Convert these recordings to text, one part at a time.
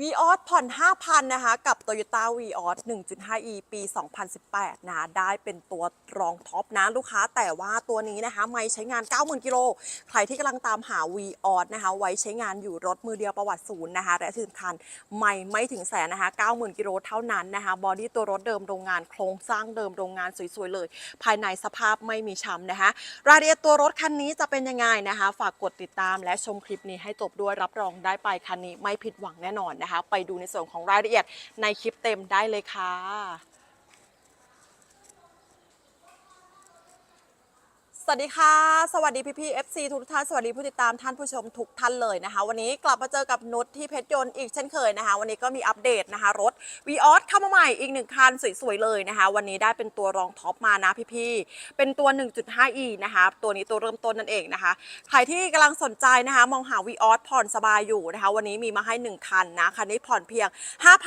วีออสผ่อน 5,000 นะคะ กับ Toyota v ีออส 1.5e ปี 2018 นะ ได้เป็นตัวรองท็อปนะลูกค้า แต่ว่าตัวนี้นะคะ ไม่ใช้งาน 90,000 กิโล ใครที่กำลังตามหา v ีออสนะคะ ไว้ใช้งานอยู่รถมือเดียวประวัติศูนย์นะคะ และที่สำคัญไม่ไม่ถึงแสนนะคะ 90,000 กิโลเท่านั้นนะคะ บอดี้ตัวรถเดิมโรงงาน โครงสร้างเดิมโรงงานสวยๆ เลย ภายในสภาพไม่มีช้ำนะคะ รายละเอียดตัวรถคันนี้จะเป็นยังไงนะคะ ฝากกดติดตามและชมคลิปนี้ให้จบด้วย รับรองได้ไปคันนี้ไม่ผิดหวังแน่นอนนะคะไปดูในส่วนของรายละเอียดในคลิปเต็มได้เลยค่ะ สวัสดีค่ะ สวัสดีพี่พี่ FC ทุกท่าน สวัสดีผู้ติดตามท่านผู้ชมทุกท่านเลยนะคะ วันนี้กลับมาเจอกับนุชที่เพชรยนต์อีกเช่นเคยนะคะ วันนี้ก็มีอัปเดตนะคะรถ v ีออสเข้ามาใหม่อีกหนึ่งคันสวยๆเลยนะคะ วันนี้ได้เป็นตัวรองท็อปมานะพี่พี่ๆเป็นตัว 1.5e นะคะ ตัวนี้ตัวเริ่มต้นนั่นเองนะคะ ใครที่กำลังสนใจนะคะ มองหา v ีออสผ่อนสบายอยู่นะคะ วันนี้มีมาให้ 1 คันนะ คันนี้ผ่อนเพียง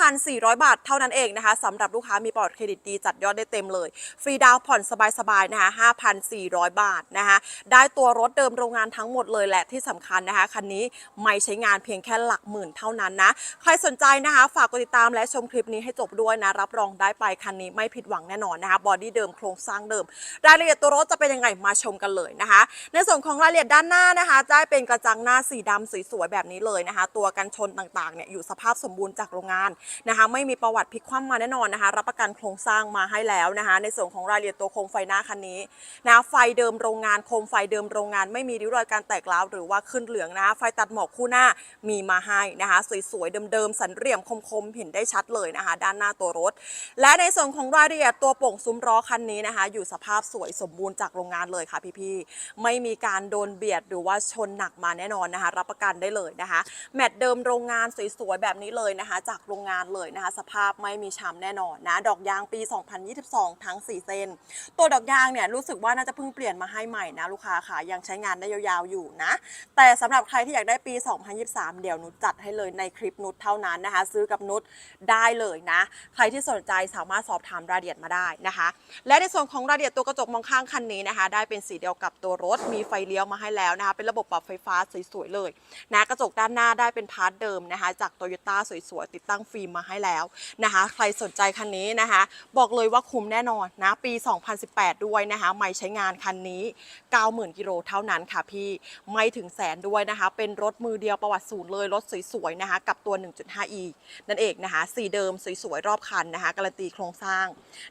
5,400 บาทเท่านั้นเองนะคะสำหรับลูกค้ามีปอดเครดิตดีจัดยอดได้เต็มเลย ฟรีดาวน์ผ่อนสบายๆนะคะ 5,400 บาทนะคะ ได้ตัวรถเดิมโรงงานทั้งหมดเลยแหละที่สำคัญนะคะ คันนี้ไม่ใช้งานเพียงแค่หลักหมื่นเท่านั้นนะ ใครสนใจนะคะ ฝากกดติดตามและชมคลิปนี้ให้จบด้วยนะ รับรองได้ไปคันนี้ไม่ผิดหวังแน่นอนนะคะ บอดี้เดิมโครงสร้างเดิม รายละเอียดตัวรถจะเป็นยังไงมาชมกันเลยนะคะ ในส่วนของรายละเอียดด้านหน้านะคะจะเป็นกระจังหน้าสีดำสวยๆแบบนี้เลยนะคะ ตัวกันชนต่างๆเนี่ยอยู่สภาพสมบูรณ์จากโรงงานนะคะ ไม่มีประวัติพลิกคว่ำมาแน่นอนนะคะ รับประกันโครงสร้างมาให้แล้วนะคะ ในส่วนของรายละเอียดตัวโคมไฟหน้าคันนี้นะไฟเดิมโรงงานโคมไฟเดิมโรงงานไม่มีริ้วรอยการแตกร้าวหรือว่าขึ้นเหลืองนะไฟตัดหมอกคู่หน้ามีมาให้นะคะสวยๆเดิมๆสันเหลี่ยมคมๆเห็นได้ชัดเลยนะคะ ด้านหน้าตัวรถ และในส่วนของรายละเอียดตัวโป่งซุ้มล้อคันนี้นะคะ อยู่สภาพสวยสมบูรณ์จากโรงงานเลยค่ะพี่ๆไม่มีการโดนเบียดหรือว่าชนหนักมาแน่นอนนะคะ รับประกันได้เลยนะคะ แมตต์เดิมโรงงานสวยๆแบบนี้เลยนะคะ จากโรงงานเลยนะคะ สภาพไม่มีช้ำแน่นอนนะดอกยางปี 2022 ทั้ง 4 เส้น ตัวดอกยางเนี่ยรู้สึกว่าน่าจะเพิ่งเปลี่ยนมาให้ใหม่นะลูกค้าค่ะยังใช้งานได้ยาวๆอยู่นะ แต่สำหรับใครที่อยากได้ปี 2023 เดี๋ยวนุชจัดให้เลยในคลิปนุชเท่านั้นนะคะ ซื้อกับนุชได้เลยนะ ใครที่สนใจสามารถสอบถามรายละเอียดมาได้นะคะ และในส่วนของรายละเอียดตัวกระจกมองข้างคันนี้นะคะ ได้เป็นสีเดียวกับตัวรถมีไฟเลี้ยวมาให้แล้วนะคะ เป็นระบบปรับไฟฟ้าสวยๆเลยนะกระจกด้านหน้าได้เป็นพาร์ทเดิมนะคะ จากโตโยต้าสวยๆติดตั้งฟิล์มมาให้แล้วนะคะ ใครสนใจคันนี้นะคะ บอกเลยว่าคุ้มแน่นอนนะปี 2018 ด้วยนะคะไม่ใช้งานคันนี้90,000กิโลเท่านั้นค่ะพี่ไม่ถึงแสนด้วยนะคะ เป็นรถมือเดียวประวัติศูนย์เลยรถสวยๆนะคะ กับตัว 1.5e นั่นเองนะคะสีเดิมสวยๆรอบคันนะคะการันตีโครงสร้าง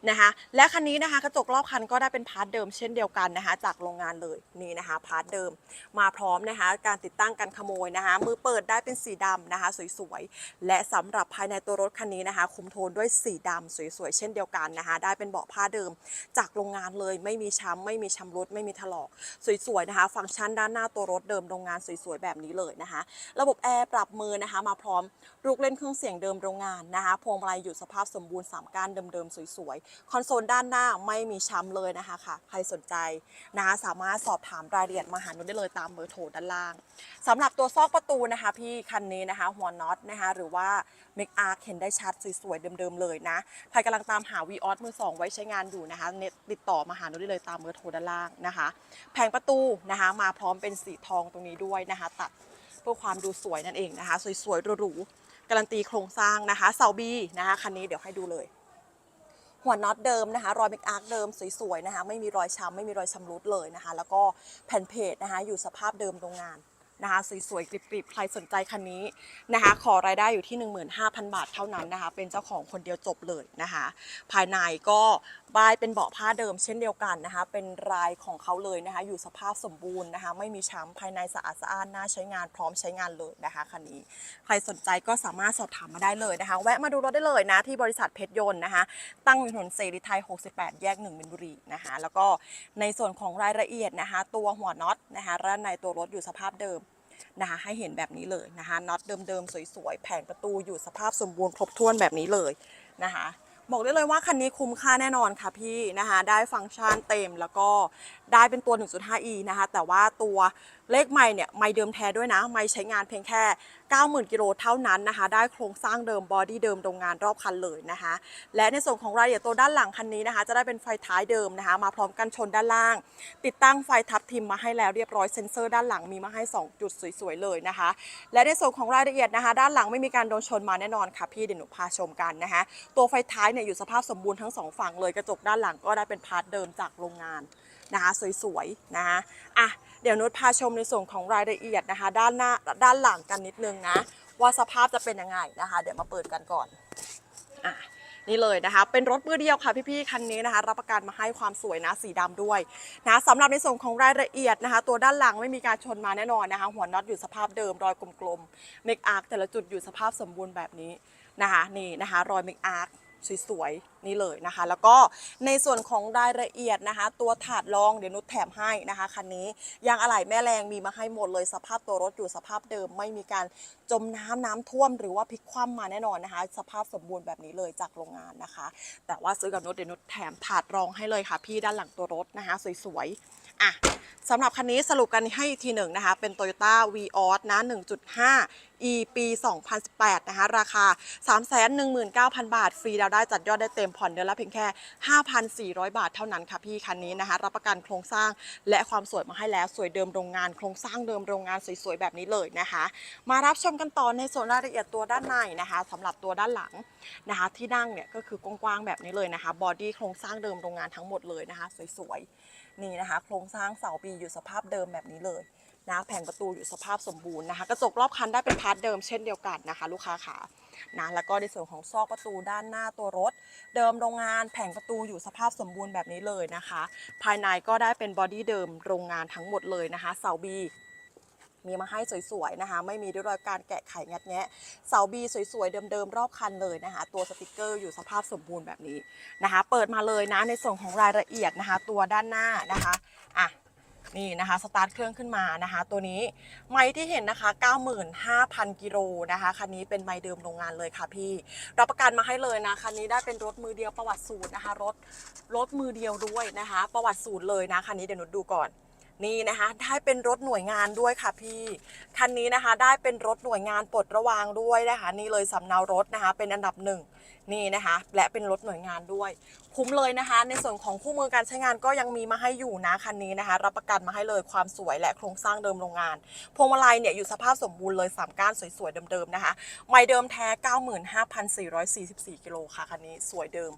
นะคะ และคันนี้นะคะกระจกรอบคันก็ได้เป็นพาร์ทเดิมเช่นเดียวกันนะคะ จากโรงงานเลยนี่นะคะพาร์ทเดิมมาพร้อมนะคะ การติดตั้งกันขโมยนะคะ มือเปิดได้เป็นสีดำนะคะ สวยๆและสำหรับภายในตัวรถคันนี้นะคะ คุมโทนด้วยสีดำสวยๆเช่นเดียวกันนะคะ ได้เป็นเบาะผ้าเดิม จากโรงงานเลยไม่มีช้ำไม่มีชำรุดไม่มีถลอก สวยๆนะคะ ฟังก์ชันด้านหน้าตัวรถเดิมโรงงานสวยๆแบบนี้เลยนะคะ ระบบแอร์ปรับมือนะคะ มาพร้อมลูกเล่นเครื่องเสียงเดิมโรงงานนะคะ พวงมาลัยอยู่สภาพสมบูรณ์สามก้านเดิมๆสวยๆ คอนโซลด้านหน้าไม่มีช้ำเลยนะคะค่ะ ใครสนใจนะคะสามารถสอบถามรายละเอียดมาหานุได้เลยตามเบอร์โทรด้านล่างสำหรับตัวซอกประตูนะคะ พี่คันนี้นะคะ หัวน็อตนะคะหรือว่าเมกอาร์เห็นได้ชัดสวยๆเดิมๆเลยนะ ใครกำลังตามหาวีออสมือสองไว้ใช้งานอยู่นะคะเน็ตติดต่อมาหานุได้เลยตามเบอร์โทรด้านล่างนะคะ แผงประตูนะคะมาพร้อมเป็นสีทองตรงนี้ด้วยนะคะ ตัดเพื่อความดูสวยนั่นเองนะคะ สวยๆหรูๆการันตีโครงสร้างนะคะเสาบีนะคะคันนี้เดี๋ยวให้ดูเลยหัวน็อตเดิมนะคะ รอยเมกอาร์คเดิมสวยๆนะคะ ไม่มีรอยช้ำไม่มีรอยชำรุดเลยนะคะ แล้วก็แผ่นเพจนะคะ อยู่สภาพเดิมโรงงาน นะคะสวยๆกริบๆใครสนใจคันนี้นะคะ ขอรายได้อยู่ที่ 15,000 บาทเท่านั้นนะคะ เป็นเจ้าของคนเดียวจบเลยนะคะ ภายในก็บายเป็นเบาะผ้าเดิมเช่นเดียวกันนะคะ เป็นลายของเขาเลยนะคะ อยู่สภาพสมบูรณ์นะคะ ไม่มีช้ำภายในสะอาดสะอ้านน่าใช้งานพร้อมใช้งานเลยนะคะคันนี้ ใครสนใจก็สามารถสอบถามมาได้เลยนะคะ แวะมาดูรถได้เลยนะที่บริษัทเพชรยนต์นะคะ ตั้งอยู่ถนนเสรีไทย 68 แยก1มินบุรีนะคะ แล้วก็ในส่วนของรายละเอียดนะคะ ตัวหัวน็อตนะคะด้านในตัวรถอยู่สภาพเดิม นะคะให้เห็นแบบนี้เลยนะคะน็อตเดิมๆสวยๆแผงประตูอยู่สภาพสมบูรณ์ครบถ้วนแบบนี้เลยนะคะบอกได้เลยว่าคันนี้คุ้มค่าแน่นอนค่ะพี่นะคะได้ฟังก์ชันเต็มแล้วก็ได้เป็นตัว 1.5e นะคะแต่ว่าตัว เลขไม่เนี่ยไม่เดิมแท้ด้วยนะไม่ใช้งานเพียงแค่ 90,000 กิโลเท่านั้นนะคะ ได้โครงสร้างเดิมบอดี้เดิมโรงงานรอบคันเลยนะคะ และในส่วนของรายละเอียดตัวด้านหลังคันนี้นะคะ จะได้เป็นไฟท้ายเดิมนะคะ มาพร้อมกันชนด้านล่าง ติดตั้งไฟทับทิมมาให้แล้วเรียบร้อยเซ็นเซอร์ด้านหลังมีมาให้ 2 จุดสวยๆเลยนะคะ และในส่วนของรายละเอียดนะคะ ด้านหลังไม่มีการโดนชนมาแน่นอนค่ะพี่เดี๋ยวหนูพาชมกันนะคะ ตัวไฟท้ายเนี่ยอยู่สภาพสมบูรณ์ทั้งสองฝั่งเลยกระจกด้านหลังก็ได้เป็นพาร์ทเดิมจากโรงงาน นะคะสวยๆนะคะอะเดี๋ยวนุชพาชมในส่วนของรายละเอียดนะคะ ด้านหน้าด้านหลังกันนิดนึงนะ ว่าสภาพจะเป็นยังไงนะคะ เดี๋ยวมาเปิดกันก่อนอะนี่เลยนะคะ เป็นรถมือเดียวค่ะพี่ๆคันนี้นะคะ รับประกันมาให้ความสวยนะสีดำด้วยนะสำหรับในส่วนของรายละเอียดนะคะ ตัวด้านหลังไม่มีการชนมาแน่นอนนะคะ หัวน็อตอยู่สภาพเดิมรอยกลมๆเมกอาร์คแต่ละจุดอยู่สภาพสมบูรณ์แบบนี้นะคะนี่นะคะ รอยเมกอาร์ค สวยๆนี่เลยนะคะ แล้วก็ในส่วนของรายละเอียดนะคะ ตัวถาดรองเดี๋ยวนุชแถมให้นะคะคันนี้ยางอะไหล่แม่แรงมีมาให้หมดเลยสภาพตัวรถอยู่สภาพเดิมไม่มีการจมน้ำน้ำท่วม หรือว่าพลิกคว่ำมาแน่นอนนะคะ สภาพสมบูรณ์แบบนี้เลยจากโรงงานนะคะ แต่ว่าซื้อกับนุชเดี๋ยวนุชแถมถาดรองให้เลยค่ะ พี่ด้านหลังตัวรถนะคะ สวยๆ อะสำหรับคันนี้สรุปกันให้ทีหนึ่งนะคะ เป็น Toyota v ีออสนะ 1.5 e ปี 2018 นะคะ ราคา 319,000 บาท ฟรีดาวได้จัดยอดได้เต็มผ่อนเดือนละเพียงแค่ 5,400 บาทเท่านั้นค่ะพี่คันนี้นะคะ รับประกันโครงสร้างและความสวยมาให้แล้ว สวยเดิมโรงงาน โครงสร้างเดิมโรงงานสวยๆ แบบนี้เลยนะคะ มารับชมกันต่อในส่วนรายละเอียดตัวด้านในนะคะสำหรับตัวด้านหลังนะคะ ที่นั่งเนี่ยก็คือกว้างๆแบบนี้เลยนะคะ บอดี้โครงสร้างเดิมโรงงานทั้งหมดเลยนะคะ สวยๆ นี่นะคะ โครงสร้างเสาปีอยู่สภาพเดิมแบบนี้เลยนะแผงประตูอยู่สภาพสมบูรณ์นะคะ กระจกรอบคันได้เป็นพาร์ทเดิมเช่นเดียวกันนะคะ ลูกค้าขานะแล้วก็ในส่วนของซอกประตูด้านหน้าตัวรถ เดิมโรงงานแผงประตูอยู่สภาพสมบูรณ์แบบนี้เลยนะคะ ภายในก็ได้เป็นบอดี้เดิมโรงงานทั้งหมดเลยนะคะเสาบี มีมาให้สวยๆนะคะ ไม่มีด้วยรอยการแกะไขงัดแงะเสาบีสวยๆเดิมๆรอบคันเลยนะคะ ตัวสติกเกอร์อยู่สภาพสมบูรณ์แบบนี้นะคะ เปิดมาเลยนะในส่วนของรายละเอียดนะคะ ตัวด้านหน้านะคะอะนี่นะคะสตาร์ทเครื่องขึ้นมานะคะ ตัวนี้ไม้ที่เห็นนะคะ 95,000 กิโลนะคะคันนี้เป็นไม้เดิมโรงงานเลยค่ะพี่ รับประกันมาให้เลยนะคันนี้ได้เป็นรถมือเดียวประวัติศูนย์นะคะ รถรถมือเดียวด้วยนะคะ ประวัติศูนย์เลยนะคันนี้เดี๋ยวหนุดูก่อน นี่นะคะ ได้เป็นรถหน่วยงานด้วยค่ะพี่ คันนี้นะคะ ได้เป็นรถหน่วยงานปลดระวางด้วยนะคะ นี่เลยสำเนารถนะคะ เป็นอันดับหนึ่งนี่นะคะ และเป็นรถหน่วยงานด้วย คุ้มเลยนะคะ ในส่วนของคู่มือการใช้งานก็ยังมีมาให้อยู่นะคันนี้นะคะ รับประกันมาให้เลยความสวยและโครงสร้างเดิมโรงงาน พวงมาลัยเนี่ยอยู่สภาพสมบูรณ์เลย3ก้านสวยๆเดิมๆนะคะ ไม่เดิมแท้ 95,444กิโลค่ะคันนี้สวยเดิม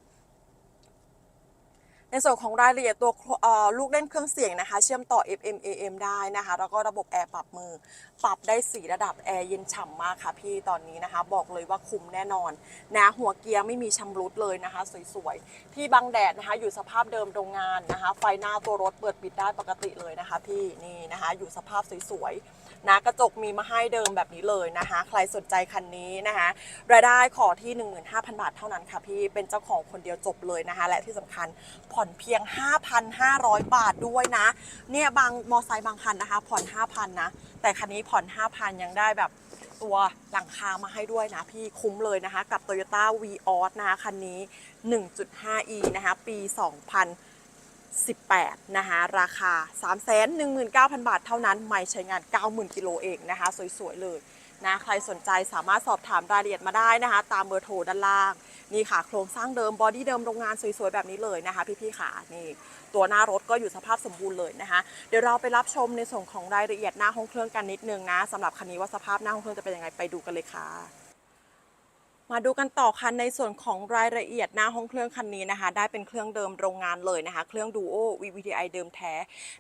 ในส่วนของรายละเอียดตัวลูกเล่นเครื่องเสียงนะคะ เชื่อมต่อ FM AM ได้นะคะ แล้วก็ระบบแอร์ปรับมือ ปรับได้ 4 ระดับแอร์เย็นฉ่ำมากค่ะพี่ตอนนี้นะคะ บอกเลยว่าคุ้มแน่นอนนะหัวเกียร์ไม่มีชำรุดเลยนะคะ สวยๆ ที่บังแดดนะคะ อยู่สภาพเดิมโรงงานนะคะ ไฟหน้าตัวรถเปิดปิดได้ปกติเลยนะคะพี่นี่นะคะ อยู่สภาพสวยๆ นะกระจกมีมาให้เดิมแบบนี้เลยนะคะ ใครสนใจคันนี้นะคะ รายได้ขอที่ 15,000 บาทเท่านั้นค่ะพี่เป็นเจ้าของคนเดียวจบเลยนะคะ และที่สำคัญผ่อนเพียง 5,500 บาทด้วยนะ เนี่ยบางมอไซค์บางคันนะคะ ผ่อน 5,000 นะ แต่คันนี้ผ่อน 5,000 ยังได้แบบตัวหลังคามาให้ด้วยนะพี่คุ้มเลยนะคะ กับ Toyota v ีออสนะคะคันนี้ 1.5e นะคะ ปี 18 นะคะราคา 319,000 บาทเท่านั้นไม่ใช้งาน 90,000 กิโลเองนะคะ สวย ๆ เลยนะใครสนใจสามารถสอบถามรายละเอียดมาได้นะคะ ตามเบอร์โทรด้านล่าง นี่ค่ะ โครงสร้างเดิมบอดี้เดิมโรงงานสวยๆ แบบนี้เลยนะคะ พี่ๆค่ะนี่ตัวหน้ารถก็อยู่สภาพสมบูรณ์เลยนะคะ เดี๋ยวเราไปรับชมในส่วนของรายละเอียดหน้าห้องเครื่องกันนิดนึงนะสำหรับคันนี้ว่าสภาพหน้าห้องเครื่องจะเป็นยังไงไปดูกันเลยค่ะ มาดูกันต่อคันในส่วนของรายละเอียดหน้าห้องเครื่องคันนี้นะคะ ได้เป็นเครื่องเดิมโรงงานเลยนะคะ เครื่องดูโอ VVTi เดิมแท้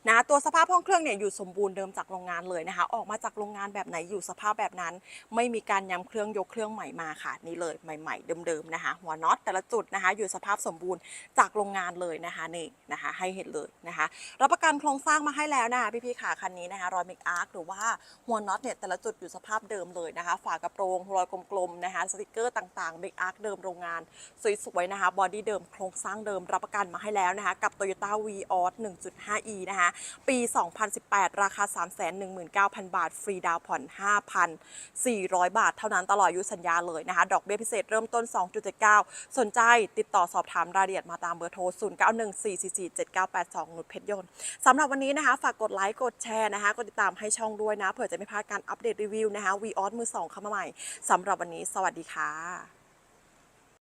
นะตัวสภาพห้องเครื่องเนี่ยอยู่สมบูรณ์เดิมจากโรงงานเลยนะคะ ออกมาจากโรงงานแบบไหนอยู่สภาพแบบนั้น ไม่มีการย้ำเครื่องยกเครื่องใหม่มาค่ะ นี่เลยใหม่ ๆ เดิมๆนะคะ หัวน็อตแต่ละจุดนะคะ อยู่สภาพสมบูรณ์จากโรงงานเลยนะคะนี่นะคะ ให้เห็นเลยนะคะ รับประกันโครงสร้างมาให้แล้วนะคะพี่ๆค่ะคันนี้นะคะรอยเมกอาร์คหรือว่าหัวน็อตเนี่ยแต่ละจุดอยู่สภาพเดิมเลยนะคะ ฝากระโปรงรอยกลมๆนะคะสติกเกอร์ต่างๆเบรกอาร์คเดิมโรงงาน สวยๆนะคะบอดี้เดิมโครงสร้างเดิมรับประกันมาให้แล้วนะคะกับ Toyota v ีออส 1.5e นะคะปี 2018 ราคา 319,000 บาท ฟรีดาวผ่อน 5,400 บาท เท่านั้นตลอดอายุสัญญาเลยนะคะ ดอกเบี้ยพิเศษเริ่มต้น 2.79 สนใจติดต่อสอบถามรายละเอียดมาตามเบอร์โทร 0914447982นุชเพชรยนต์สำหรับวันนี้นะคะฝากกดไลค์กดแชร์นะคะกดติดตามให้ช่องด้วยนะเผื่อจะไม่พลาดการอัปเดตรีวิวนะคะ v ีออสมือ2เข้ามาใหม่สำหรับวันนี้ สวัสดีค่ะ Tá.